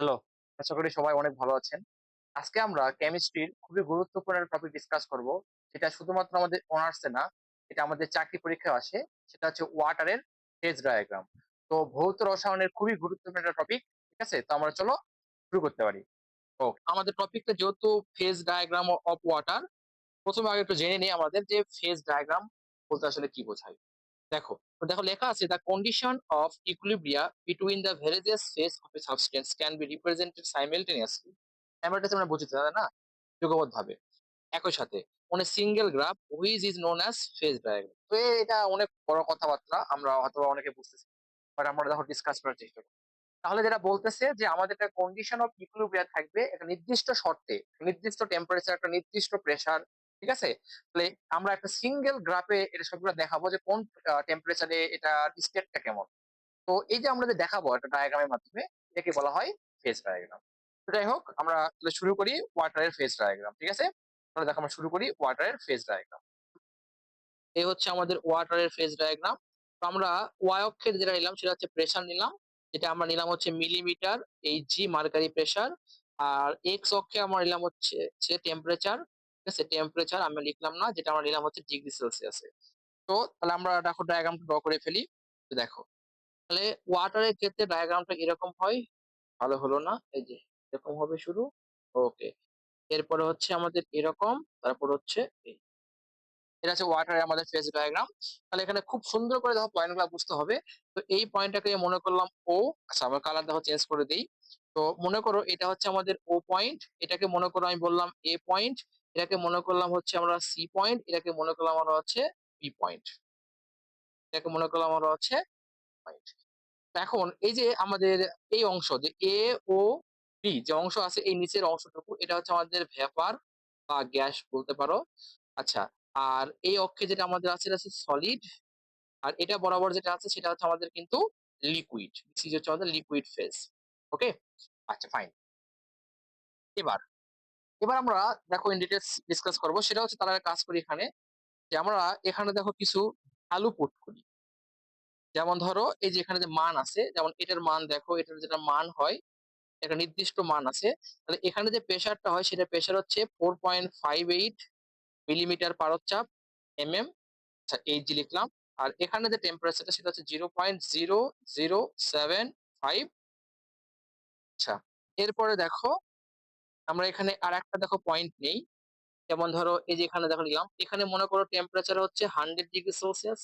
Hello, আশা করি সবাই অনেক ভালো আছেন। আজকে আমরা কেমিস্ট্রির খুবই গুরুত্বপূর্ণ একটা টপিক ডিসকাস করব। যেটা শুধুমাত্র আমাদের অনার্সে না, এটা আমাদের চাকরি পরীক্ষায় আসে। সেটা হচ্ছে ওয়াটারের ফেজ ডায়াগ্রাম। তো ভৌত রসায়নের খুবই গুরুত্বপূর্ণ একটা টপিক। ঠিক আছে? তো আমরা চলো শুরু করতে পারি। ও আমাদের টপিকটা যেহেতু ফেজ ডায়াগ্রাম অফ ওয়াটার, প্রথমে আগে একটু জেনে নিই আমাদের যে ফেজ ডায়াগ্রাম বলতে আসলে কি বোঝায়? দেখো, দেখো লেখা আছে the condition of equilibria between the various phase of a substance can be represented simultaneously অ্যামেটাস আমরা বুঝতে পারি না? যুগবদ্ধ ভাবে। একই সাথে মানে single graph which is known as phase diagram তো এটা অনেক বড় কথাবার্তা, আমরা হয়তো অনেকে বুঝতেছি বাট আমরা দেখো ডিসকাস করার চেষ্টা করি তাহলে যেটা বলতেছে যে আমাদের একটা কন্ডিশন অফ ইকুইলিব্রিয়া থাকবে একটা নির্দিষ্ট শর্তে নির্দিষ্ট টেম্পারেচার একটা নির্দিষ্ট প্রেসার ঠিক আছে? তাহলে আমরা একটা সিঙ্গেল গ্রাফে এটা সবগুলো দেখাবো যে কোন টেম্পারেচারে এটা স্টেটটা কেমন। তো এই যে আমরা যে দেখাবো একটা ডায়াগ্রামের মাধ্যমে, এটাকে বলা হয় ফেজ ডায়াগ্রাম যাই হোক, আমরা শুরু করি ওয়াটারের ফেজ ডায়াগ্রাম ঠিক আছে? তাহলে দেখো আমরা শুরু করি ওয়াটারের ফেজ ডায়াগ্রাম এই হচ্ছে আমাদের ওয়াটারের ফেজ ডায়াগ্রাম তো আমরা ওয়াই অক্ষের যেটা নিলাম, সেটা হচ্ছে প্রেশার নিলাম। যেটা আমরা নিলাম হচ্ছে মিলিমিটার এই জি মার্কারি প্রেসার আর এক্স অক্ষে আমরা নিলাম হচ্ছে টেম্পারেচার ঠিক আছে? টেম্পারেচার আমরা লিখলাম না, যেটা আমরা নিলাম হচ্ছে ডিগ্রি সেলসিয়াসে তো তাহলে আমরা দেখো ডায়াগ্রামটা ড্র করে ফেলি। দেখো, তাহলে ওয়াটারের ক্ষেত্রে ডায়াগ্রামটা এরকম হয়? ভালো হলো না? এই যে, এরকম হবে শুরু? ওকে এরপরে হচ্ছে আমাদের এরকম, তারপর হচ্ছে এই। এটা হচ্ছে ওয়াটারে আমাদের ফেজ ডায়াগ্রাম তাহলে এখানে খুব সুন্দর করে দেখো পয়েন্টগুলা বুঝতে হবে। তো এই পয়েন্টটাকে মনে করলাম ও আচ্ছা আমরা কালার দেখো চেঞ্জ করে দিই। তো মনে করো এটা হচ্ছে আমাদের ও পয়েন্ট এটাকে মনে করো আমি বললাম এ পয়েন্ট এটাকে মনে করলাম হচ্ছে আমরা সি পয়েন্ট এটাকে মনে করলাম আমরা হচ্ছে বি পয়েন্ট এটাকে মনে করলাম আমরা হচ্ছে পয়েন্ট এখন এই যে আমাদের এই অংশ যে এ ও বি যে অংশ আছে এই নিচের অংশটুকু, এটা হচ্ছে আমাদের ভেপার বা গ্যাস বলতে পারো। আচ্ছা আর এই অক্ষে যেটা আমাদের আছে, এটা হচ্ছে সলিড আর এটা বরাবর যেটা আছে, সেটা হচ্ছে আমাদের কিন্তু লিকুইড দিস হচ্ছে আমাদের লিকুইড ফেজ ওকে আচ্ছা ফাইন এবার এবার আমরা দেখো ইন ডিটেলস ডিসকাস করব। সেটা হচ্ছে তারা কাজ করি এখানে যে আমরা এখানে দেখো কিছু ভ্যালু পুট করি। যেমন ধরো এই যে এখানে যে মান আছে, যেমন এটার মান দেখো, এটার যেটা মান হয়, একটা নির্দিষ্ট মান আছে। তাহলে এখানে যে প্রেশারটা হয়, সেটা প্রেশার হচ্ছে four point five eight millimetre পারদ এম এম আচ্ছা এই জি লিখলাম। আর এখানে যে টেম্পারেচারটা সেটা হচ্ছে zero point zero zero seven five আচ্ছা এরপরে দেখো আমরা এখানে আর একটা দেখো পয়েন্ট নেই। যেমন ধরো এই যে এখানে দেখো নিলাম। এখানে মনে করো টেম্পারেচার হচ্ছে hundred degree Celsius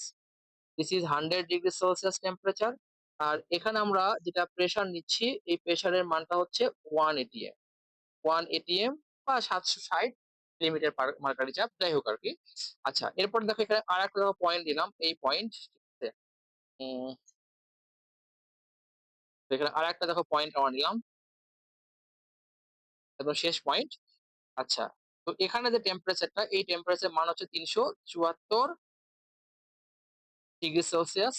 this is hundred degree Celsius temperature আর এখানে আমরা যেটা প্রেসার নিচ্ছি, এই প্রেসারের মানটা হচ্ছে ওয়ান এটিএম ওয়ান এটিএম বা সাতশো ষাট মিলিমিটার মার্কারি চাপ, যাই হোক আর কি। আচ্ছা এরপর দেখো এখানে আর একটা দেখো পয়েন্ট দিলাম এই পয়েন্ট এখানে আর একটা দেখো পয়েন্ট আমরা নিলাম। একদম শেষ পয়েন্ট আচ্ছা তো এখানে যে টেম্পারেচারটা এই টেম্পারেচার মান হচ্ছে তিনশো চুয়াত্তর ডিগ্রি সেলসিয়াস।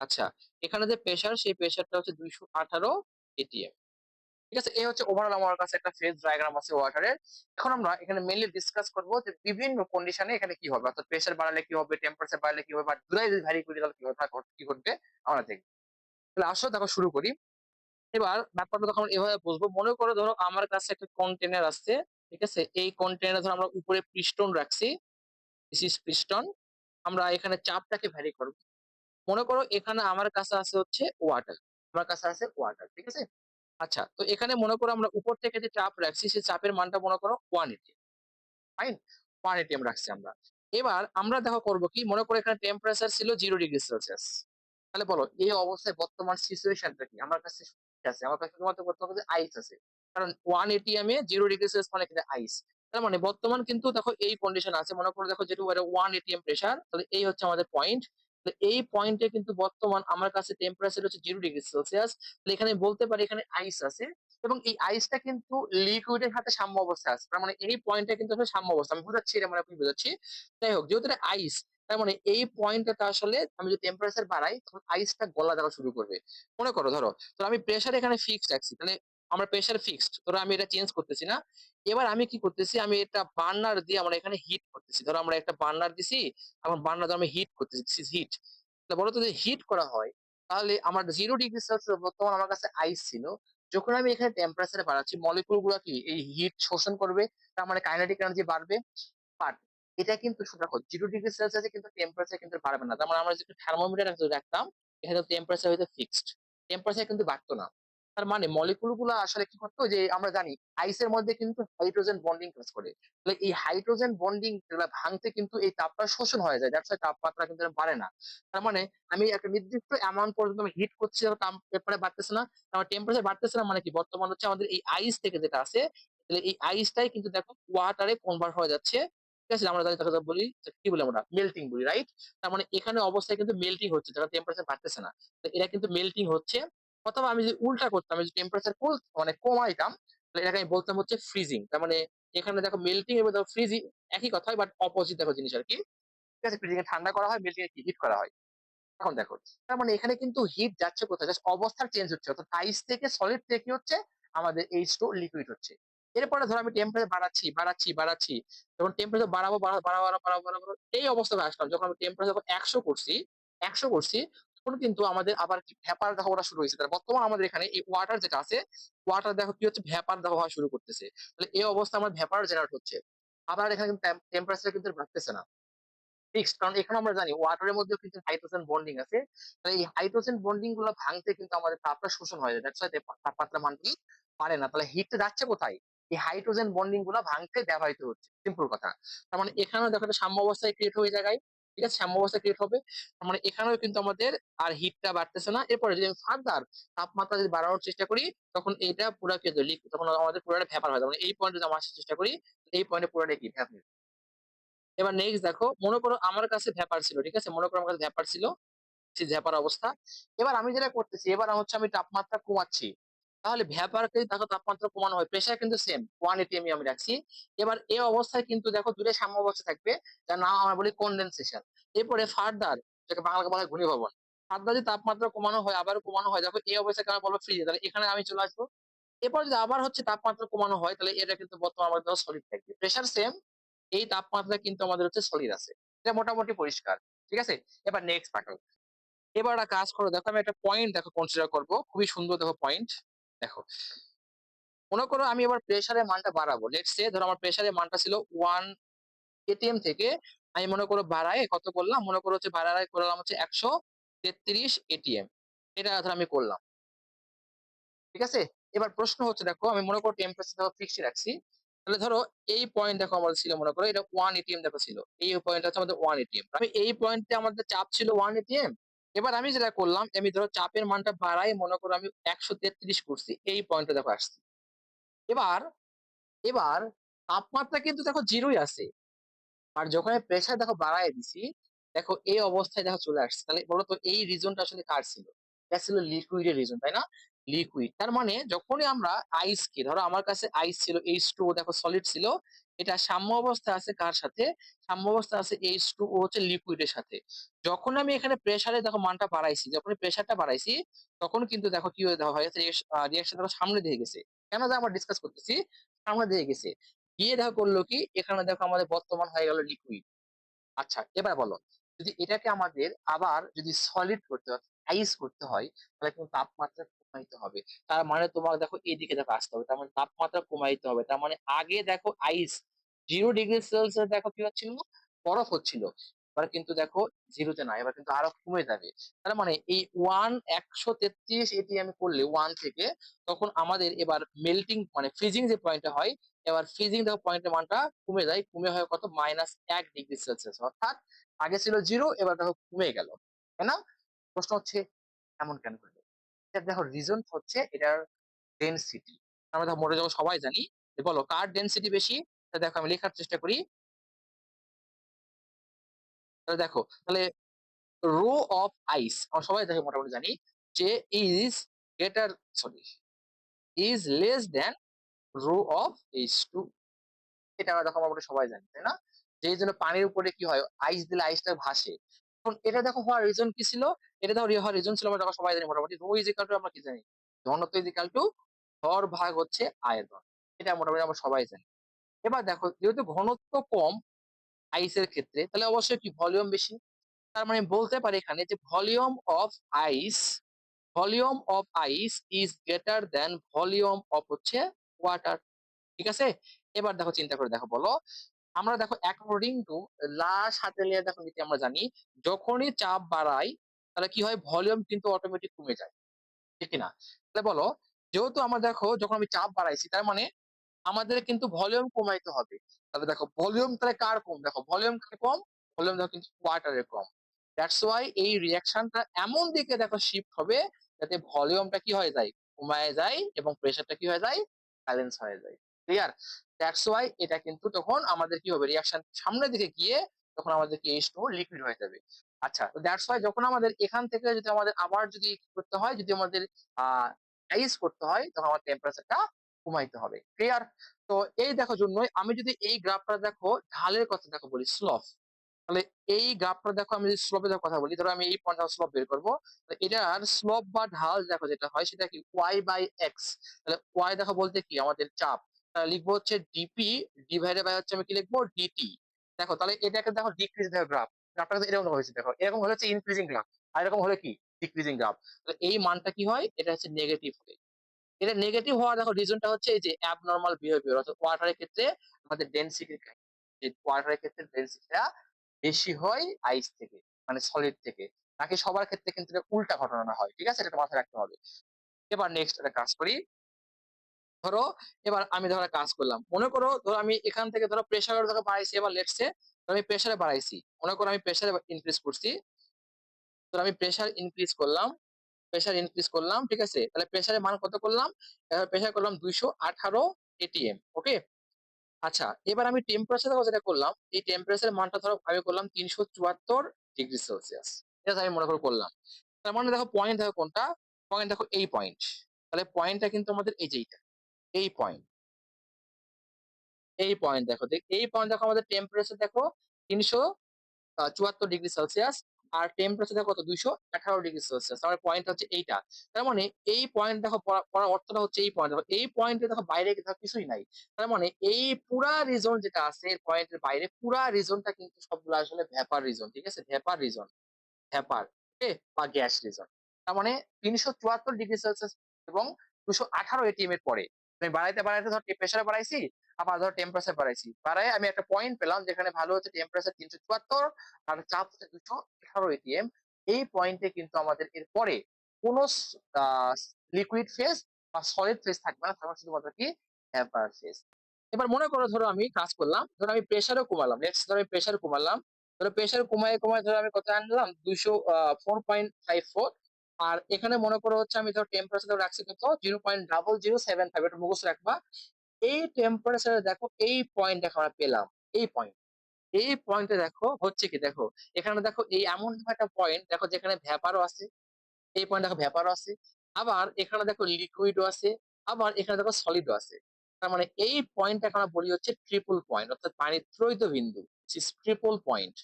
আচ্ছা এখানে যে প্রেশার সেই প্রেসারটা হচ্ছে দুইশো আঠারো এটিএম ঠিক আছে এই হচ্ছে ওভারঅল আমার কাছে একটা ফেজ ডায়াগ্রাম আছে ওয়াটারের এখন আমরা এখানে মেইনলি ডিসকাস করব যে বিভিন্ন কন্ডিশনে এখানে কি হবে। অর্থাৎ প্রেসার বাড়ালে কি হবে টেম্পারেচার বাড়ালে কি হবে, বা দুটাই যদি ভ্যারি করি তাহলে কি হবে কি ঘটবে, আমরা দেখব। তাহলে আসো, দেখো, শুরু করি। এবার ব্যাপারটা তখন এভাবে বুঝব। মনে করো ধরো আমার কাছে একটা কন্টেনার আছে ঠিক আছে? এই কন্টেনার ধরো আমরা উপরে পিস্টন রাখছি দিস ইজ পিস্টন আমরা এখানে চাপটাকে ভ্যারি করব। মনে করো এখানে আমার কাছে আছে হচ্ছে ওয়াটার আমার কাছে আছে ওয়াটার ঠিক আছে? আচ্ছা তো এখানে মনে করো আমরা উপর থেকে যে চাপ রাখছি, সেই চাপের মানটা মনে করো one eighty fine one ATM রাখছি আমরা। এবার আমরা দেখো করব কি? মনে করো এখানে টেম্পারেচার ছিল জিরো ডিগ্রি সেলসিয়াস তাহলে বলো, এই অবস্থায় বর্তমান সিচুয়েশনটা কি? আমার কাছে আছে? আমার কাছে শুধুমাত্র করতে হবে যে আইস আছে। কারণ ওয়ান এটিএম এ জিরো ডিগ্রি সেলসিয়াস মানে কিন্তু আইস তার মানে বর্তমান কিন্তু দেখো এই কন্ডিশন আছে। মনে করো দেখো যেটু ওয়ান এটিএম প্রেসার তাহলে এই হচ্ছে আমাদের পয়েন্ট এই পয়েন্টে কিন্তু বর্তমান আমার কাছে টেম্পারেচার হচ্ছে জিরো ডিগ্রি সেলসিয়াস এখানে বলতে পারি এখানে আইস আছে। এবং এই আইসটা কিন্তু লিকুইডের সাথে সাম্য অবস্থা আছে। তার মানে এই পয়েন্টটা কিন্তু সাম্য অবস্থা আমি বুঝাচ্ছি এটা মানে আপনি বুঝাচ্ছি। যাই হোক, যেহেতু আইস তার মানে এই পয়েন্টটাতে আসলে আমি যদি টেম্পারেচার বাড়াই, তখন আইসটা গলা দেওয়া শুরু করবে। মনে করো, ধরো তো আমি প্রেসার এখানে ফিক্সড রাখছি, তাহলে আমার প্রেসার ফিক্সড ধরো আমি এটা চেঞ্জ করতেছি না। এবার আমি কি করতেছি, আমি এটা বার্নার দিয়ে আমরা এখানে হিট করতেছি। ধরো আমরা একটা বার্নার দিছি, এখন বার্নার আমি হিট করতেছি হিট তাহলে তো যদি হিট করা হয়, তাহলে আমার জিরো ডিগ্রি সেলসিয়াস বর্তমান আমার কাছে আইস ছিল। যখন আমি এখানে টেম্পারেচার বাড়াচ্ছি মলিকুলগুলা কি, এই হিট শোষণ করবে, তার মানে কাইনেটিক এনার্জি বাড়বে? বাট এটা কিন্তু দেখো জিরো ডিগ্রি সেলসিয়াসে কিন্তু টেম্পারেচার কিন্তু বাড়বে না। তার মানে আমরা যদি থার্মোমিটার রাখতাম, এখানে টেম্পারেচার হয়তো ফিক্সড টেম্পারেচার কিন্তু বাড়তো না। তার মানে মলিকুলগুলা আসলে কি করতো? যে আমরা জানি আইসের মধ্যে কিন্তু হাইড্রোজেন বন্ডিং কাজ করে। তাহলে এই হাইড্রোজেন বন্ডিং ভাঙতে কিন্তু এই তাপটা শোষণ হয়ে যায়। দ্যাটস তাপমাত্রা কিন্তু বাড়ে না। তার মানে আমি একটা নির্দিষ্ট অ্যামাউন্ট পর্যন্ত আমি হিট করছি টেম্পারেচার বাড়তেছে না। আমার টেম্পারেচার বাড়তেছে না মানে কি? বর্তমান হচ্ছে আমাদের এই আইস থেকে যেটা আছে তাহলে এই আইসটাই কিন্তু দেখো ওয়াটারে কনভার্ট হয়ে যাচ্ছে। ঠিক আছে, আমরা জানি তাকে বলি কি বলি আমরা? মেল্টিং বলি রাইট তার মানে এখানে অবস্থায় কিন্তু মেল্টিং হচ্ছে যখন টেম্পারেচার বাড়তেছে না। এটা কিন্তু মেল্টিং হচ্ছে, অথবা আমি যদি উল্টা করতাম যদি টেম্পারেচার মানে কমাইতাম, তাহলে এটাকে আমি বলতাম হচ্ছে ফ্রিজিং তার মানে এখানে দেখো মেল্টিং এবং দেখো ফ্রিজিং একই কথা বাট অপোজিট দেখো জিনিস আর কি ঠিক আছে ফ্রিজিং এ ঠান্ডা করা হয় মেল্টিং এ হিট করা হয়। এখন দেখো, তার মানে এখানে কিন্তু হিট যাচ্ছে কোথায়? জাস্ট অবস্থার চেঞ্জ হচ্ছে, অর্থাৎ আইস থেকে সলিড থেকে হচ্ছে আমাদের এইচ টু লিকুইড হচ্ছে। এরপরে ধরো আমি টেম্পারেচার বাড়াচ্ছি বাড়াচ্ছি বাড়াচ্ছি। যখন টেম্পারেচার বাড়াবো বাড়াবো বাড়াবো বাড়াবো বাড়াবো এই অবস্থায় আসলাম। যখন আমি টেম্পারেচার একশো করছি একশো করছি, তখন কিন্তু আমাদের আবার ভ্যাপার দেখা ওরা শুরু হয়েছে। তার বর্তমান আমাদের এখানে এই ওয়াটার যেটা আছে ওয়াটার দেখো কি হচ্ছে? ভ্যাপার দেখা হওয়া শুরু করতেছে। তাহলে এই অবস্থা আমার ভ্যাপার জেনারেট হচ্ছে। আবার এখানে কিন্তু টেম্পারেচার কিন্তু বাড়তেছে না। ফিক্সড কারণ এখানে আমরা জানি ওয়াটারের মধ্যেও কিন্তু হাইড্রোজেন বন্ডিং আছে। তাহলে এই হাইড্রোজেন বন্ডিংগুলো ভাঙতে কিন্তু আমাদের তাপটা শোষণ হয়ে যায় তাপমাত্রা মানটি পারে না। তাহলে হিটটা যাচ্ছে কোথায়? এই হাইড্রোজেন বন্ডিংগুলো ভাঙতে ব্যবহৃত হচ্ছে। সিম্পল কথা। তার মানে এখানেও দেখো একটা সাম্য অবস্থায় ক্রিয়েট হয়ে জায়গায় ঠিক আছে? সাম্য অবস্থা ক্রিয়েট হবে। তার মানে এখানেও কিন্তু আমাদের আর হিটটা বাড়তেছে না। এরপরে যদি আমি ফার্দার তাপমাত্রা যদি বাড়ানোর চেষ্টা করি, তখন এটা পুরো কি লিকুইড তখন আমাদের পুরোটা ভ্যাপার হয় তখন এই পয়েন্টে যদি আমার চেষ্টা করি, এই পয়েন্টে পুরোটা কি? ভ্যাপার এবার নেক্সট দেখো, মনে করো আমার কাছে ভ্যাপার ছিল, ঠিক আছে? মনে করো আমার কাছে ভ্যাপার ছিল। সেই ভ্যাপার অবস্থা। এবার আমি যেটা করতেছি, এবার হচ্ছে আমি তাপমাত্রা কমাচ্ছি। তাহলে ভ্যাপারকে দেখো তাপমাত্রা কমানো হয়। প্রেশার কিন্তু সেম ওয়ান এটিএম আমি রাখছি। এবার এই অবস্থায় কিন্তু দেখো দূরে সাম্য অবস্থা থাকবে, যার নাম আমরা বলি কন্ডেনসেশন এরপরে ফার্দার যেটাকে বাংলাকে বলা হয় ঘনীভবন। ফার্দার যদি তাপমাত্রা কমানো হয় আবার কমানো হয়, দেখো এই অবস্থায় কেন বলব ফ্রিজে তাহলে এখানে আমি চলে আসব। এরপর যদি আবার হচ্ছে তাপমাত্রা কমানো হয়, তাহলে এটা কিন্তু বর্তমান আমাদের সলিড থাকবে। প্রেশার সেম এই তাপমাত্রা কিন্তু আমাদের হচ্ছে সলিড আছে। এটা মোটামুটি পরিষ্কার, ঠিক আছে? এবার নেক্সট পাঠাও এবার একটা কাজ করো, দেখো আমি একটা পয়েন্ট দেখো কনসিডার করব। খুবই সুন্দর দেখো পয়েন্ট দেখো, মনে করো আমি এবার প্রেসারের মানটা বাড়াবো। লেটস সে ধরো আমার প্রেসারের মানটা ছিল ওয়ান এটিএম থেকে আমি মনে করো বাড়ায় কত করলাম? মনে করো হচ্ছে বাড়ায় করলাম হচ্ছে একশো তেত্রিশ এটিএম এটা ধর আমি করলাম। ঠিক আছে? এবার প্রশ্ন হচ্ছে দেখো, আমি মনে করো টেম্পারেচার ফিক্সড রাখছি। তাহলে ধরো এই পয়েন্ট দেখো আমাদের ছিল মনে করো, এটা ওয়ান এটিএম দেখো ছিল। এই পয়েন্ট হচ্ছে আমাদের ওয়ান এটিএম আমি এই পয়েন্টে আমাদের চাপ ছিল ওয়ান এটিএম এবার আমি যেটা করলাম, আমি ধরো চাপের মানটা বাড়াই, মনে করো আমি একশো তেত্রিশ করছি, এই পয়েন্টে দেখো আসছি। এবার এবার তাপমাত্রা কিন্তু দেখো জিরোই আছে। আর যখন আমি প্রেশার দেখো বাড়াই দিছি, দেখো এই অবস্থায় দেখো চলে আসছে। তাহলে বলো তো এই রিজনটা আসলে কার ছিল? এটা ছিল লিকুইডের রিজন তাই না? লিকুইড তার মানে যখনই আমরা আইস কে, ধরো আমার কাছে আইস ছিল এইচ টু দেখো সলিড ছিল এটা সাম্য অবস্থা আছে কার সাথে? সাম্য অবস্থা আছে এইচ টু ও হচ্ছে লিকুইডের সাথে। যখন আমি এখানে প্রেসারে দেখো মানটা বাড়াইছি, যখন প্রেসারটা বাড়াইছি, তখন কিন্তু দেখো কি হয়ে দেওয়া হয়েছে রিয়াকশন দেখো সামনে দিয়ে গেছে। কেন যে আমরা ডিসকাস করতেছি? সামনে দিয়ে গেছে। গিয়ে দেখো করল কি? এখানে দেখো আমাদের বর্তমান হয়ে গেল লিকুইড আচ্ছা এবার বলো, যদি এটাকে আমাদের আবার যদি সলিড করতে হয় আইস করতে হয়, তাহলে কিন্তু তাপমাত্রা কমাইতে হবে। তার মানে তোমার দেখো এইদিকে দেখো আসতে হবে, তার মানে তাপমাত্রা কমাইতে হবে। তার মানে আগে দেখো আইস জিরো ডিগ্রি সেলসিয়াস দেখো কি হচ্ছিল? বরফ হচ্ছিল। এবার কিন্তু দেখো জিরোতে না এবার কিন্তু আরও কমে যাবে। তার মানে এই ওয়ান একশো তেত্রিশ এটি আমি করলে ওয়ান থেকে তখন আমাদের এবার মেল্টিং মানে ফ্রিজিং যে পয়েন্টটা হয়, এবার ফ্রিজিং দেখো পয়েন্টের মানটা কমে যায়। কমে হয় কত? মাইনাস এক ডিগ্রি সেলসিয়াস অর্থাৎ আগে ছিল জিরো এবার দেখো কমে গেল। তাই না? প্রশ্ন হচ্ছে, এমন কেন করবে? দেখো রিজন হচ্ছে এটার ডেনসিটি আমরা ধর মোটে যখন সবাই জানি। বলো, কার ডেনসিটি বেশি? দেখো আমি লেখার চেষ্টা করি। তাহলে দেখো, তাহলে রো অফ আইস, আমরা সবাই দেখে মোটামুটি জানি যে is greater, sorry, is less than rho of H two. এটা আমরা দেখো মোটামুটি সবাই জানি, তাই না? যেই জন্য পানির উপরে কি হয়, আইস দিলে আইসটা ভাসে। এখন এটা দেখো হওয়ার রিজন কি ছিল? এটা দেখো হওয়ার রিজন ছিল আমরা সবাই জানি মোটামুটি, রো ইজ ইকাল টু আমরা কি জানি? ঘনত্ব ইজ ইকাল টু ভর ভাগ হচ্ছে আয়তন। এটা মোটামুটি আমরা সবাই জানি। এবার দেখো, যেহেতু ঘনত্ব কম আইসের ক্ষেত্রে, তাহলে অবশ্যই কি ভলিউম বেশি। তার মানে বলতে পারি এখানে যে volume of ice volume of ice is greater than volume of হচ্ছে ওয়াটার ঠিক আছে? এবার দেখো, চিন্তা করে দেখো, বলো। আমরা দেখো অ্যাকর্ডিং টু লা সাতেলিয়া দেখো নীতি আমরা জানি, যখনই চাপ বাড়াই তাহলে কি হয়? ভলিউম কিন্তু অটোমেটিক কমে যায়। ঠিক না তাহলে বলো, যেহেতু আমরা দেখো, যখন আমি চাপ বাড়াইছি, তার মানে আমাদের কিন্তু ভলিউম কমাইতে হবে। তাহলে দেখো ভলিউম তাহলে কার কম? দেখো ভলিউম কার কম? ভলিউম দেখো কিন্তু ওয়াটারের কম। দ্যাটস ওয়াই এই রিয়াকশনটা এমন দিকে দেখো শিফট হবে, যাতে ভলিউমটা কি হয়ে যায়? কমায় যায় এবং প্রেসারটা কি হয়ে যায়? ব্যালেন্স হয়ে যায়। ক্লিয়ার দ্যাটস ওয়াই এটা কিন্তু তখন আমাদের কি হবে? রিয়াকশন সামনের দিকে গিয়ে তখন আমাদের কি এইচ টু লিকুইড হয়ে যাবে। আচ্ছা তো দ্যাটস ওয়াই যখন আমাদের এখান থেকে যদি আমাদের আবার যদি করতে হয়, যদি আমাদের, আহ আইস করতে হয়, তখন আমার টেম্পারেচারটা কমাইতে হবে। ক্লিয়ার তো এই দেখো জন্যই আমি যদি এই গ্রাফটা দেখো, ঢালের কথা দেখো বলি স্লপ তাহলে এই গ্রাফটা দেখো, আমি যদি স্লোপের কথা বলি, ধরো আমি এই পয়েন্টটা স্লোপ বের করব এটার স্লোপ বা ঢাল দেখো যেটা হয়, সেটা কি ওয়াই বাই এক্স তাহলে ওয়াই দেখো বলতে কি? আমাদের চাপ। তাহলে লিখব হচ্ছে ডিপি ডিভাইডেড বাই হচ্ছে আমি কি লিখব? ডিটি দেখো, তাহলে এটাকে দেখো ডিক্রিজ দেখো গ্রাফ গ্রাফটা এরকম হয়েছে দেখো। এরকম হলে হচ্ছে ইনক্রিজিং গ্রাফ আর এরকম হলে কি? ডিক্রিজিং গ্রাফ তাহলে এই মানটা কি হয়? এটা হচ্ছে নেগেটিভ হয় এটা নেগেটিভ হওয়ার দেখো রিজনটা হচ্ছে এই যে অ্যাবনর্মাল বিহেভিয়ার অর্থাৎ ওয়াটারের ক্ষেত্রে আমাদের ডেনসিটি যে ওয়াটারের ক্ষেত্রে ডেনসিটিটা বেশি হয় আইস থেকে মানে সলিড থেকে। নাকি সবার ক্ষেত্রে কিন্তু উল্টা ঘটনা হয়, ঠিক আছে? এটা মাথায় রাখতে হবে। এবার নেক্সট একটা কাজ করি। ধরো, এবার আমি ধরো কাজ করলাম। মনে করো, ধরো আমি এখান থেকে ধরো প্রেশার ধরো বাড়াইছি, এবার লেটসে আমি প্রেশারে বাড়াইছি। মনে করো আমি প্রেশারে ইনক্রিজ করছি। তো আমি প্রেশার ইনক্রিজ করলাম। প্রেশার ইনক্রিজ করলাম, ঠিক আছে? তাহলে প্রেশারের মান কত করলাম? প্রেশার করলাম দুইশো আঠারো এটিএম ওকে আচ্ছা এবার আমি টেম্পারেচার যেটা করলাম, এই টেম্পারেচার মানটা ধরো আমি করলাম তিনশো চুয়াত্তর ডিগ্রি সেলসিয়াস এটা আমি মনে করে করলাম। তার মানে দেখো পয়েন্ট দেখো কোনটা? পয়েন্ট দেখো এই পয়েন্ট তাহলে পয়েন্টটা কিন্তু আমাদের এই যে এই পয়েন্ট এই পয়েন্ট দেখো এই পয়েন্ট দেখো আমাদের টেম্পারেচার দেখো তিনশো চুয়াত্তর ডিগ্রি সেলসিয়াস আর টেম্পারেচার দেখো কত? দুইশো আঠারো ডিগ্রি সেলসিয়াস আমার পয়েন্ট হচ্ছে এইটা। তার মানে এই পয়েন্ট দেখো পড়ার অর্থটা হচ্ছে এই পয়েন্ট দেখো, এই পয়েন্টে দেখো বাইরে দেখো কিছুই নাই। তার মানে এই পুরা রিজন যেটা আছে পয়েন্টের বাইরে পুরা রিজনটা কিন্তু সবগুলো আসলে ভ্যাপার রিজন ঠিক আছে? ভ্যাপার রিজন ভ্যাপার বা গ্যাস রিজন তার মানে তিনশো চুয়াত্তর ডিগ্রি সেলসিয়াস এবং দুশো আঠারো এটিএম এর পরে। আমি বাড়াইতে বাড়াইতে ধর প্রেশারে বাড়াইছি আবার ধর টেম্পারেচার বাড়াইছি। বাড়াই আমি একটা পয়েন্ট পেলাম যেখানে ভালো হচ্ছে টেম্পারেচার তিনশো চুয়াত্তর আর চাপ হচ্ছে দুশো আঠারো এটিএম এই পয়েন্টে কিন্তু আমাদের এর পরে কোন লিকুইড ফেজ বা সলিড ফেজ থাকবে না। থাকবে শুধুমাত্র কি? ভ্যাপার ফেজ এবার মনে করো ধরো আমি কাজ করলাম, ধরো আমি প্রেশারও কমালাম। নেক্সট ধরো আমি প্রেশার কমালাম। ধরো প্রেশার কমায় কমায় ধরো আমি কত আনলাম? দুইশো ফোর পয়েন্ট ফাইভ ফোর আর এখানে মনে করো হচ্ছে আমি ধর টেম্পারেচার রাখছি কত? Zero point double zero seven five এটা মুখস্থ রাখবা। এই টেম্পারেচারে দেখো এই পয়েন্ট দেখো আমরা পেলাম, এই পয়েন্ট এই পয়েন্টে দেখো হচ্ছে কি দেখো, এখানে দেখো এই এমন একটা পয়েন্ট দেখো যেখানে ভ্যাপারও আছে, এই পয়েন্ট দেখো ভ্যাপারও আছে, আবার এখানে দেখো লিকুইডও আছে, আবার এখানে দেখো সলিডও আছে। তার মানে এই পয়েন্টটাকে আমরা বলি হচ্ছে ট্রিপল পয়েন্ট অর্থাৎ পানির ত্রৈত বিন্দু ট্রিপল পয়েন্ট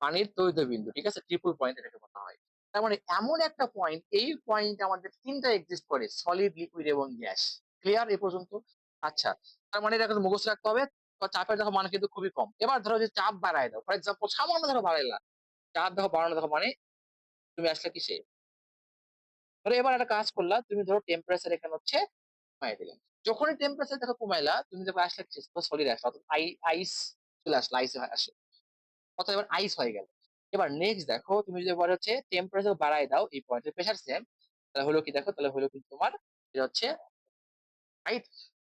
পানির ত্রৈত বিন্দু, ঠিক আছে? ট্রিপল পয়েন্ট এটাকে বলা হয়। তার মানে এমন একটা পয়েন্ট এই পয়েন্ট আমাদের তিনটা এক্সিস্ট করে সলিড লিকুইড এবং গ্যাস ক্লিয়ার এ পর্যন্ত? আচ্ছা তার মানে এটা মুখস্থ রাখতে হবে। চাপের দেখো মান কিন্তু খুবই কম। এবার ধরো যে চাপ বাড়ায় দাও ফর এক্সাম্পল সামান্য ধরো বাড়াইলা। চাপ দেখো বাড়ানো দেখো মানে তুমি আসলে কিসে? ধরো এবার একটা কাজ করলা, তুমি ধরো টেম্পারেচার এখানে হচ্ছে কমাই দিলাম যখনই টেম্পারেচার দেখো কমাইলা, তুমি দেখো আসলে সলিড আসলো আইস চলে আসলো আইস আসে অথবা এবার আইস হয়ে গেল। এবার নেক্সট দেখো, তুমি যদি এবার হচ্ছে টেম্পারেচার বাড়ায় দাও, এই পয়েন্টের প্রেশার সেম তাহলে হলো কি দেখো? তাহলে হলো কিন্তু তোমার এটা হচ্ছে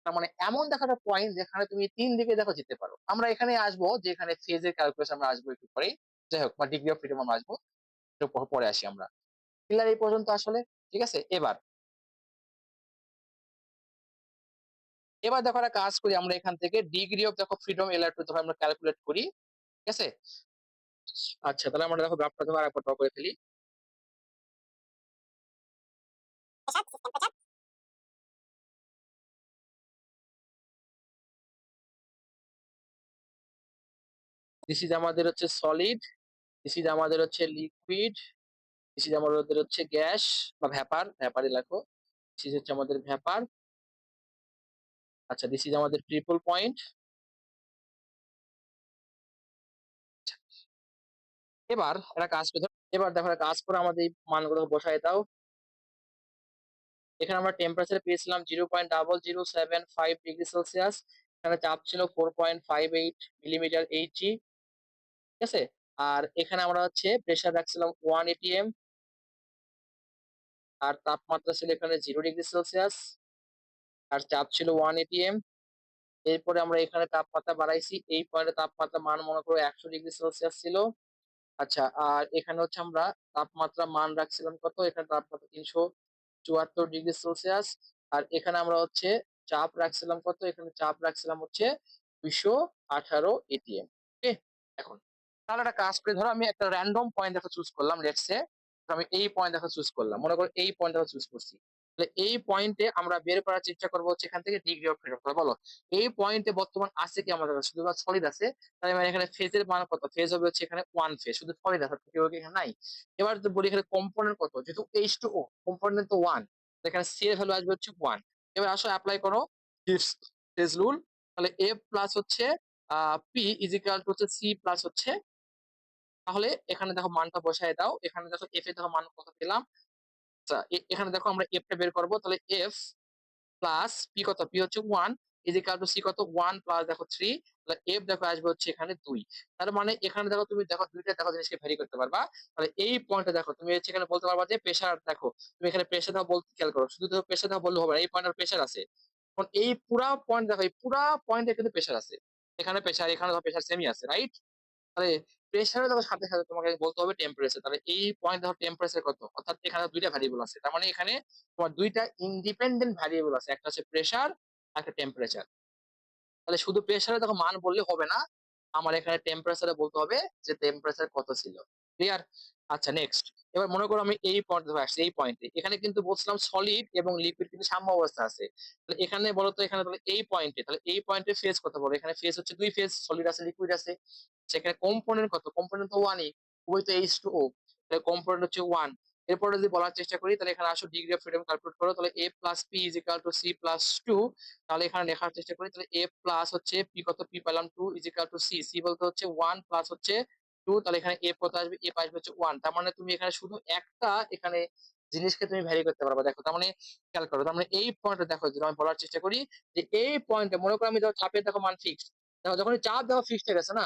তার মানে এমন দেখাটা পয়েন্ট যেখানে তুমি তিন দিকে দেখো যেতে পারো। আমরা এখানে আসব যে এখানে ফেজের ক্যালকুলেশন আমরা আসব একটু পরে যাই হোক, বা ডিগ্রি অফ ফ্রিডম আমরা আসব। একটু পরে আসি আমরা। ক্লিয়ার এই পর্যন্ত আসলে? ঠিক আছে? এবার। এবার দেখো একটা কাজ করি, আমরা এখান থেকে ডিগ্রি অফ দেখো ফ্রিডম এল টু ধরো আমরা ক্যালকুলেট করি। ঠিক আছে? আচ্ছা তাহলে আমরা দেখো গ্রাফটা ধরো আরেকবার ড্র করে ফেলি। দিস ইজ আমাদের হচ্ছে সলিড দিস ইজ আমাদের হচ্ছে লিকুইড দিস ইজ আমাদের হচ্ছে গ্যাস বা ভ্যাপার ভ্যাপারে লেখো। দিস ইজ হচ্ছে আমাদের ভ্যাপার আচ্ছা দিস ইজ আমাদের ট্রিপল পয়েন্ট এবার একটা কাজ করে, এবার দেখো একটা কাজ করে, আমাদের এই মানগুলো বসায় দাও। এখানে আমরা টেম্পারেচার পেয়েছিলাম zero point double zero seven five degree Celsius এখানে চাপ ছিল four point five eight millimetre HG ঠিক আছে? আর এখানে আমরা হচ্ছে প্রেসার রাখছিলাম ওয়ান এটিএম আর তাপমাত্রা ছিল এখানে জিরো ডিগ্রি সেলসিয়াস আর চাপ ছিল ওয়ান এটিএম এরপরে আমরা এখানে তাপমাত্রা বাড়াইছি। এই পয়েন্টে তাপমাত্রা মান মনে করো একশো ডিগ্রি সেলসিয়াস ছিল। আচ্ছা আর এখানে হচ্ছে আমরা তাপমাত্রা মান রাখছিলাম কত? এখানে তাপমাত্রা তিনশো চুয়াত্তর ডিগ্রি সেলসিয়াস আর এখানে আমরা হচ্ছে চাপ রাখছিলাম কত? এখানে চাপ রাখছিলাম হচ্ছে দুইশো আঠারো এটিএম ওকে? এখন তাহলে একটা কাজ করে, ধরো আমি একটা র্যান্ডম পয়েন্ট দেখো চুজ করলাম লেটসে আমি এই পয়েন্ট দেখো চুজ করলাম। মনে করো এই পয়েন্ট দেখো চুজ করছি। তাহলে এই পয়েন্টে আমরা বের করার চেষ্টা করব হচ্ছে এখান থেকে ডিগ্রি অফ ফ্রিডম বলো, এই পয়েন্টে বর্তমান আছে কি আমাদের শুধুমাত্র সলিড আছে, তাহলে মানে এখানে ফেজের মান কত? ফেজ হবে হচ্ছে এখানে ওয়ান ফেজ শুধু সলিড আছে কেউ এখানে নাই? এবার যদি বলি এখানে কম্পোনেন্ট কত? যেহেতু এইচ টু ও কম্পোনেন্ট তো ওয়ান এখানে সি এর ভ্যালু আসবে হচ্ছে ওয়ান এবার আসো অ্যাপ্লাই করো ফেজ রুল তাহলে এ প্লাস হচ্ছে পি ইজ ইকুয়াল টু হচ্ছে সি প্লাস হচ্ছে তাহলে এখানে দেখো মানটা বসায় দাও। এখানে দেখো এফ এর দেখো মান কত পেলাম? আচ্ছা এখানে দেখো আমরা এফ টা বের করব। তাহলে এফ প্লাস পি কত? পি হচ্ছে ওয়ান সি কত? ওয়ান প্লাস দেখো থ্রি তাহলে এফ দেখো আসবে হচ্ছে এখানে দুই। তার মানে এখানে দেখো তুমি দেখো দুইটা দেখো জিনিসকে ভ্যারি করতে পারবা। তাহলে এই পয়েন্টে দেখো, তুমি হচ্ছে এখানে বলতে পারবা যে প্রেশার দেখো, তুমি এখানে প্রেশার দেখো বলতে খেয়াল করো। শুধু দেখো প্রেশার দেখো বললে হবে এই পয়েন্টের প্রেশার আছে। এই পুরা পয়েন্ট দেখো, এই পুরা পয়েন্টে কিন্তু প্রেশার আছে। এখানে প্রেশার এখানে প্রেশার সেমই আছে রাইট তাহলে প্রেশারের দেখো সাথে সাথে তোমাকে বলতে হবে টেম্পারেচার তাহলে এই পয়েন্ট দেখো টেম্পারেচার কত? অর্থাৎ এখানে দুইটা ভ্যারিয়েবল আছে, তার মানে এখানে তোমার দুইটা ইন্ডিপেন্ডেন্ট ভ্যারিয়েবল আছে, একটা হচ্ছে প্রেশার আর একটা টেম্পারেচার তাহলে শুধু প্রেশারে দেখো মান বললে হবে না, আমার এখানে টেম্পারেচারে বলতে হবে যে টেম্পারেচার কত ছিল ক্লিয়ার আচ্ছা নেক্সট এবার মনে করো আমি এই পয়েন্ট ধরে আসছি এই পয়েন্টে এখানে কিন্তু বলছিলাম সলিড এবং লিকুইড কিন্তু সাম্য অবস্থা আছে। তাহলে এখানে বলতো এখানে তাহলে এই পয়েন্টে তাহলে এই পয়েন্টে ফেজ কত বলো? এখানে ফেজ হচ্ছে দুই ফেজ সলিড আছে লিকুইড আছে। সেখানে কম্পোনেন্ট কত? কম্পোনেন্ট তো ওয়ানই উভয় তো এইচ টু ও তাহলে কম্পোনেন্ট হচ্ছে ওয়ান এরপরে যদি বলার চেষ্টা করি, তাহলে এখানে আসো ডিগ্রি অফ ফ্রিডম ক্যালকুলেট করো, তাহলে A plus P is equal to C plus two তাহলে এখানে লেখার চেষ্টা করি, তাহলে এ প্লাস হচ্ছে পি কত? পি পেলাম two is equal to C C বলতে হচ্ছে ওয়ান প্লাস হচ্ছে টু তাহলে এখানে এ কত আসবে? এ আসবে হচ্ছে ওয়ান তার মানে তুমি এখানে শুধু একটা এখানে জিনিসকে তুমি ভ্যারি করতে পারবে, দেখো, তার মানে খেয়াল করো, তার মানে এই পয়েন্টে দেখো, যদি আমি বলার চেষ্টা করি, যে এই পয়েন্টে মনে করো আমি ধরো চাপের দেখো মান ফিক্সড দেখো যখন চাপ দেখো ফিক্সড হয়ে গেছে না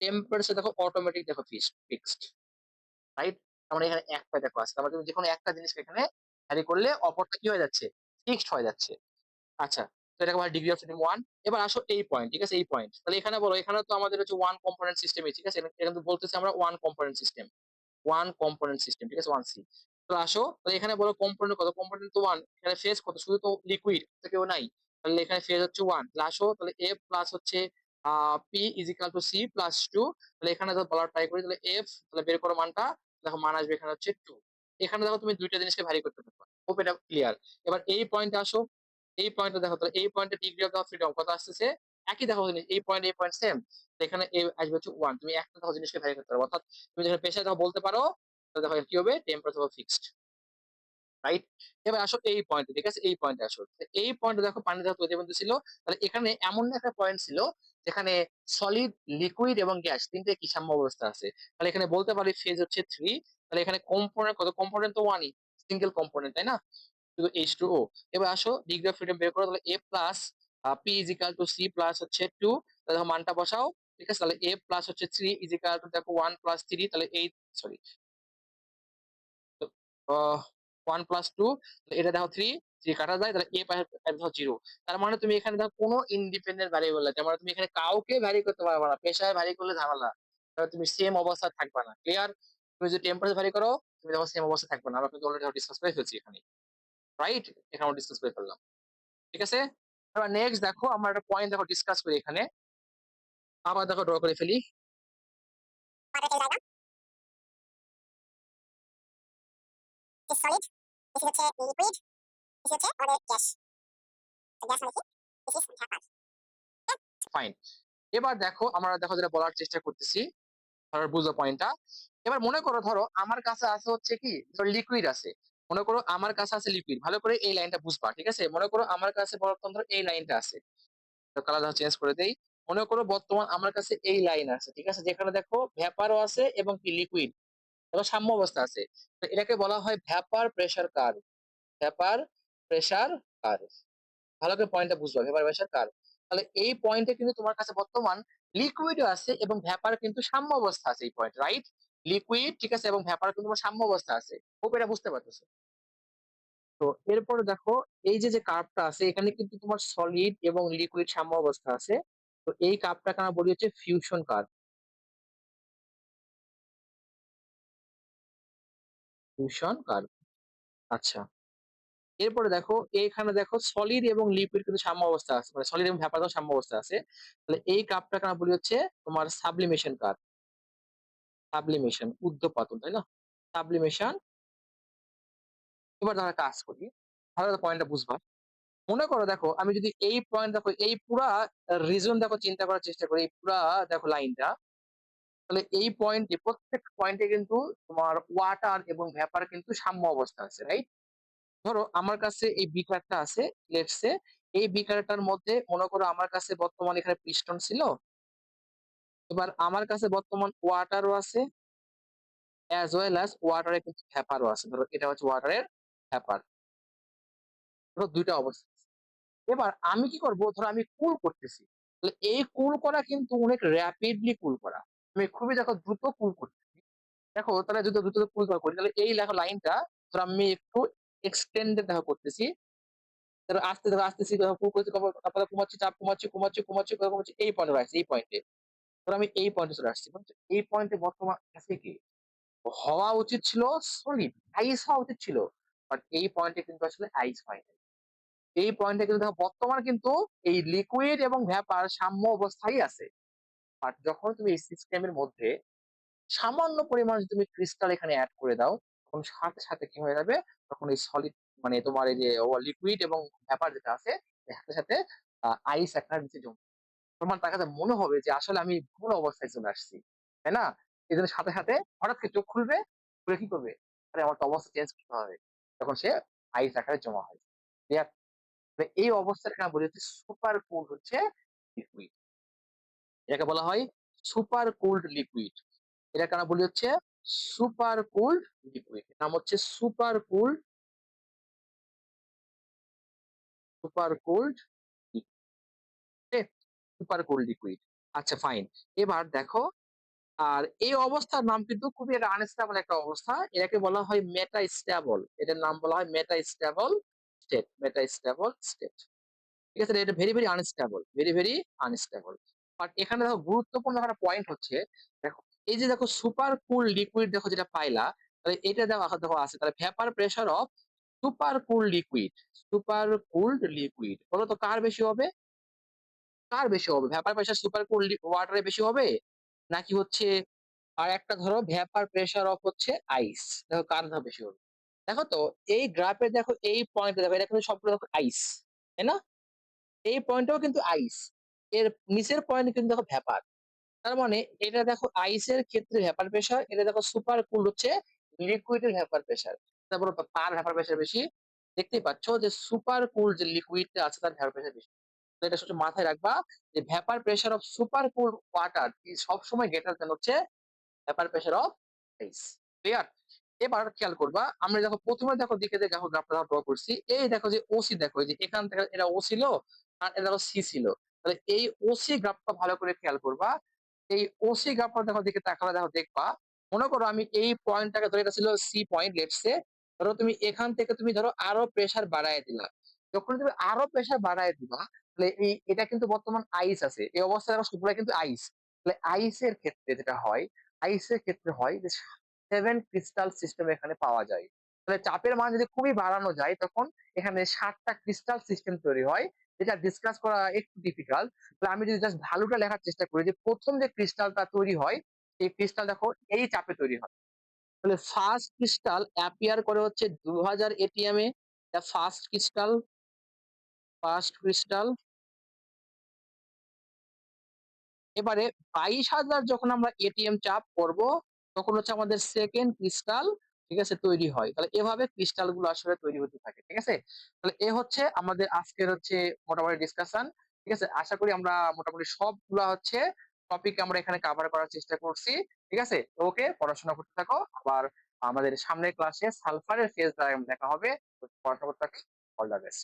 টেম্পারেচার দেখো অটোমেটিক দেখো ফিক্সড রাইট মানে এখানে একটা দেখো আছে তার যে কোনো একটা জিনিসকে এখানে হ্যারি করলে অপরটা কি হয়ে যাচ্ছে? ফিক্সড হয়ে যাচ্ছে। আচ্ছা তো এটাকে বলা ডিগ্রি অফ ফ্রিডম ওয়ান এবার আসো এই পয়েন্ট ঠিক আছে? এই পয়েন্ট তাহলে এখানে বলো এখানে তো আমাদের হচ্ছে ওয়ান কম্পোনেন্ট সিস্টেমই ঠিক আছে? এখানে তো বলতেছি আমরা one component system one component system ঠিক আছে? ওয়ান সি তো আসো, তাহলে এখানে বলো কম্পোনেন্ট কত? কম্পোনেন্ট তো ওয়ান এখানে ফেজ কত? শুধু তো লিকুইড তো কেউ নাই। তাহলে এখানে ফেজ হচ্ছে ওয়ান তাহলে আসো, তাহলে এ প্লাস হচ্ছে P is equal to C plus two তাহলে এখানে তো বলার ট্রাই করি, তাহলে এফ তাহলে বের করো মানটা, দেখো মান আসবে এখানে হচ্ছে টু এখানে দেখো তুমি দুইটা জিনিসকে ভ্যারি করতে পারবে। হোপ এটা ক্লিয়ার এবার এই পয়েন্টে আসো, এই পয়েন্টে দেখো, তাহলে এই পয়েন্টে ডিগ্রি অফ ফ্রিডম কত আসতেছে, একই দেখো জিনিস, এই পয়েন্ট এই পয়েন্ট সেম এখানে এই আসবে হচ্ছে ওয়ান তুমি একটা দেখো জিনিসকে ভ্যারি করতে পারো অর্থাৎ তুমি যখন প্রেশার দেখো বলতে পারো, তাহলে দেখো কি হবে? টেম্পারেচার ফিক্সড রাইট এবার আসো এই পয়েন্টে ঠিক আছে? এই পয়েন্টে আসো। এই পয়েন্টে দেখো পানি দেখো তৈরি বন্ধু ছিল, তাহলে এখানে এমন একটা পয়েন্ট ছিল যেখানে সলিড লিকুইড এবং গ্যাস তিনটে কি সাম্য অবস্থা আছে। তাহলে এখানে বলতে পারি ফেজ হচ্ছে থ্রি তাহলে এখানে কম্পোনেন্ট কত? কম্পোনেন্ট তো ওয়ানই সিঙ্গেল কম্পোনেন্ট তাই না? শুধু এইচ টু ও এবার আসো ডিগ্রি অফ ফ্রিডম বের করো, তাহলে A plus P is equal to C plus হচ্ছে টু তাহলে মানটা বসাও, ঠিক আছে? তাহলে এ প্লাস হচ্ছে থ্রি ইজ ইকাল টু দেখো ওয়ান প্লাস থ্রি তাহলে এই সরি ওয়ান প্লাস টু এটা দেখো থ্রি থ্রি কাটা যায় তাহলে এ পাশে দেখো জিরো তার মানে তুমি এখানে দেখো কোনো ইন্ডিপেন্ডেন্ট ভ্যারিয়েবল আছে মানে তুমি এখানে কাউকে ভ্যারি করতে পারবে না, পেশায় ভ্যারি করলে ঝামেলা তাহলে তুমি সেম অবস্থা থাকবে না। ক্লিয়ার তুমি যদি টেম্পারেচার ভ্যারি করো, তুমি দেখো সেম অবস্থা থাকবে না। আমরা কিন্তু অলরেডি ডিসকাস করে ফেলছি এখানে। রাইট এখানে ডিসকাস করে ফেললাম। ঠিক আছে? এবার নেক্সট দেখো, আমরা একটা পয়েন্ট দেখো ডিসকাস করি এখানে। আবার দেখো ড্র করে ফেলি। Is solid. This is হচ্ছে liquid. হচ্ছে আমাদের গ্যাস গ্যাস মানে কি? দিস ইজ ভ্যাপার ফাইন এবার দেখো, আমরা দেখো যেটা বলার চেষ্টা করতেছি। ধরো, বুঝো পয়েন্টটা এবার মনে করো, ধরো, আমার কাছে আছে হচ্ছে কি, ধরো লিকুইড আছে। মনে করো, আমার কাছে আছে লিকুইড ভালো করে এই লাইনটা বুঝবা, ঠিক আছে? মনে করো, আমার কাছে বর্তমান ধরো এই লাইনটা আছে। তো কালার চেঞ্জ করে দেই। মনে করো, বর্তমান আমার কাছে এই লাইন আছে, ঠিক আছে? যেখানে দেখো ভ্যাপারও আছে এবং কি লিকুইড এবং সাম্য অবস্থা আছে। তো এটাকে বলা হয় vapour pressure curve vapour pressure curve ভালো করে পয়েন্টটা বুঝবা ভেপার প্রেসার কার্ভ তাহলে এই পয়েন্টে কিন্তু তোমার কাছে বর্তমান লিকুইড আছে এবং ভ্যাপার কিন্তু সাম্য অবস্থা আছে এই পয়েন্ট রাইট লিকুইড ঠিক আছে, এবং ভ্যাপার কিন্তু তোমার সাম্য অবস্থা আছে। হোপ এটা বুঝতে পারতেছো। তো এরপরে দেখো, এই যে যে কার্ভটা আছে, এখানে কিন্তু তোমার সলিড এবং লিকুইড সাম্য অবস্থা আছে। তো এই কার্ভটাকে আমরা বলি হচ্ছে ফিউশন কার্ভ ফিউশন কার্ভ আচ্ছা। এরপরে দেখো, এখানে দেখো সলিড এবং লিকুইড কিন্তু সাম্য অবস্থা আছে। মানে সলিড এবং ভ্যাপার সাম্য অবস্থা আছে। তাহলে এই কাপটা কেন বলি হচ্ছে? তোমার সাবলিমেশন কাপ সাবলিমেশন উদ্ধপাতন তাই না? সাবলিমেশন এবার আমরা কাজ করি। ভালো পয়েন্টটা বুঝবা। মনে করো দেখো, আমি যদি এই পয়েন্ট দেখো, এই পুরা রিজন দেখো চিন্তা করার চেষ্টা করি, এই পুরা দেখো লাইনটা তাহলে এই পয়েন্টে প্রত্যেক পয়েন্টে কিন্তু তোমার ওয়াটার এবং ভ্যাপার কিন্তু সাম্য অবস্থা আছে রাইট ধরো আমার কাছে এই বিকারটা আছে লেটসে এই বিকারটার মধ্যে মনে করো আমার কাছে বর্তমান এখানে পিস্টন ছিল, এবার আমার কাছে বর্তমান ওয়াটারও আছে অ্যাজ ওয়েল অ্যাজ ওয়াটারের কিন্তু ভ্যাপারও আছে, ধরো এটা হচ্ছে ওয়াটারের ভ্যাপার ধরো দুইটা অবস্থা এবার আমি কি করব, ধরো আমি কুল করতেছি, তাহলে এই কুল করা কিন্তু অনেক র্যাপিডলি কুল করা, আমি খুবই দেখো দ্রুত কুল করতেছি, দেখো তাহলে যদি দ্রুত কুল করি, তাহলে এই লেখো লাইনটা ধরো আমি একটু এক্সটেন্ডেড দেখো করতেছি। ধরো আস্তে, ধরো আসতেছি তারপরে কমাচ্ছি, চাপ কমাচ্ছি কমাচ্ছি কমাচ্ছি কমাচ্ছি, এই পয়েন্টে আসছে, এই পয়েন্টে আমি এই পয়েন্টে চলে আসছি এই পয়েন্টে বর্তমান আছে কি? হওয়া উচিত ছিল সলিড আইস হওয়া উচিত ছিল বাট এই পয়েন্টে কিন্তু আসলে আইস হয় এই পয়েন্টে কিন্তু দেখো, বর্তমান কিন্তু এই লিকুইড এবং ভ্যাপার সাম্য অবস্থায় আছে। বাট যখন তুমি এই সিস্টেমের মধ্যে সামান্য পরিমাণ তুমি ক্রিস্টাল এখানে অ্যাড করে দাও, তখন সাথে সাথে কি হয়ে যাবে? তখন এই সলিড মানে তোমার এই যে লিকুইড এবং ভ্যাপার যেটা আছে সাথে সাথে আইস একটা নিচে জমে। তোমার তার কাছে মনে হবে যে আসলে আমি ভুল অবস্থায় চলে আসছি, তাই না? এই জন্য সাথে সাথে হঠাৎ করে চোখ খুলবে, খুলে কি করবে? আরে, আমার তো অবস্থা চেঞ্জ করতে হবে। তখন সে আইস আকারে জমা হয় এই অবস্থাটাকে আমরা বলি হচ্ছে সুপার কোল্ড হচ্ছে লিকুইড এটাকে বলা হয় সুপার কোল্ড লিকুইড এটাকে আমরা বলি হচ্ছে সুপার কুলড লিকুইড। নাম হচ্ছে super cooled super cooled super cooled liquid. আচ্ছা ফাইন। এবার দেখো, আর এই অবস্থার নাম কিন্তু খুবই একটা আনস্টেবল একটা অবস্থা। এটাকে বলা হয় মেটা স্টেবল এটার নাম বলা হয় metastable state metastable state ঠিক আছে, এটা very very unstable very very unstable but এখানে দেখো গুরুত্বপূর্ণ একটা পয়েন্ট হচ্ছে, দেখো এই যে দেখো সুপার কুল লিকুইড দেখো যেটা পাইলা, তাহলে এটা দেখো দেখো আছে, তাহলে vapour pressure of super cool liquid super cooled liquid বলো তো কার বেশি হবে? কার বেশি হবে? ভ্যাপার প্রেসার সুপার কুল ওয়াটারে বেশি হবে? নাকি হচ্ছে, আর একটা ধরো ভ্যাপার প্রেসার অফ হচ্ছে আইস দেখো কার ধর বেশি হবে? দেখো তো, এই গ্রাফে দেখো, এই পয়েন্টে দেখো, এটা কিন্তু সবগুলো দেখো আইস তাই না? এই পয়েন্টটাও কিন্তু আইস এর নিচের পয়েন্ট কিন্তু দেখো ভ্যাপার তার মানে এটা দেখো আইসের ক্ষেত্রে ভ্যাপার প্রেসার এটা দেখো সুপার কুল হচ্ছে লিকুইডের ভ্যাপার প্রেসার তারপর তার ভ্যাপার প্রেসার বেশি। দেখতেই পাচ্ছ যে সুপার কুল যে লিকুইডটা আছে তার ভ্যাপার প্রেসার বেশি। এটা সবসময় মাথায় রাখবা যে vapour pressure of super cool water সবসময় গ্রেটার দেন হচ্ছে vapour pressure of ice clear এবার খেয়াল করবা, আমরা দেখো প্রথমে দেখো দিকে দেখো গ্রাফটা ড্র করছি, এই দেখো যে ওসি দেখো যে এখান থেকে এটা ও ছিল আর এটা দেখো সি ছিল। তাহলে এই ওসি গ্রাফটা ভালো করে খেয়াল করবা এই ওসি গ্রাফটা দেখো, দিকে তাকালে দেখো, দেখবা। মনে করো আমি এই পয়েন্টটাকে ধরে, এটা ছিল সি পয়েন্ট লেটসে ধরো তুমি এখান থেকে তুমি ধরো আরও প্রেসার বাড়ায় দিলা। যখন তুমি আরও প্রেসার বাড়ায় দিবা, তাহলে এই, এটা কিন্তু বর্তমান আইস আছে। এই অবস্থায় দেখো সবগুলা কিন্তু আইস তাহলে আইসের ক্ষেত্রে যেটা হয় আইসের ক্ষেত্রে হয় যে সেভেন ক্রিস্টাল সিস্টেম এখানে পাওয়া যায়। তাহলে চাপের মান যদি খুবই বাড়ানো যায়, তখন এখানে সাতটা ক্রিস্টাল সিস্টেম তৈরি হয়। যেটা ডিসকাস করা একটু ডিফিকাল্ট তাহলে আমি যদি জাস্ট ভ্যালুটা লেখার চেষ্টা করি যে প্রথম যে ক্রিস্টালটা তৈরি হয় এই ক্রিস্টাল দেখো এই চাপে তৈরি হয়। তাহলে ফার্স্ট ক্রিস্টাল অ্যাপিয়ার করে হচ্ছে দু হাজার এটিএম এ। ফার্স্ট ক্রিস্টাল ফার্স্ট ক্রিস্টাল এবারে বাইশ হাজার যখন আমরা এটিএম চাপ করব, তখন হচ্ছে আমাদের সেকেন্ড ক্রিস্টাল ঠিক আছে, তৈরি হয়। তাহলে এভাবে ক্রিস্টালগুলো আসলে তৈরি হতে থাকে, ঠিক আছে? তাহলে এ হচ্ছে আমাদের আজকের হচ্ছে মোটামুটি ডিসকাশন ঠিক আছে? আশা করি আমরা মোটামুটি সবগুলা হচ্ছে টপিক আমরা এখানে কাভার করার চেষ্টা করছি, ঠিক আছে? ওকে, পড়াশোনা করতে থাকো। আবার আমাদের সামনের ক্লাসে সালফারের ফেজ দেখা হবে। পড়াশোনা করতে থাকি। All the best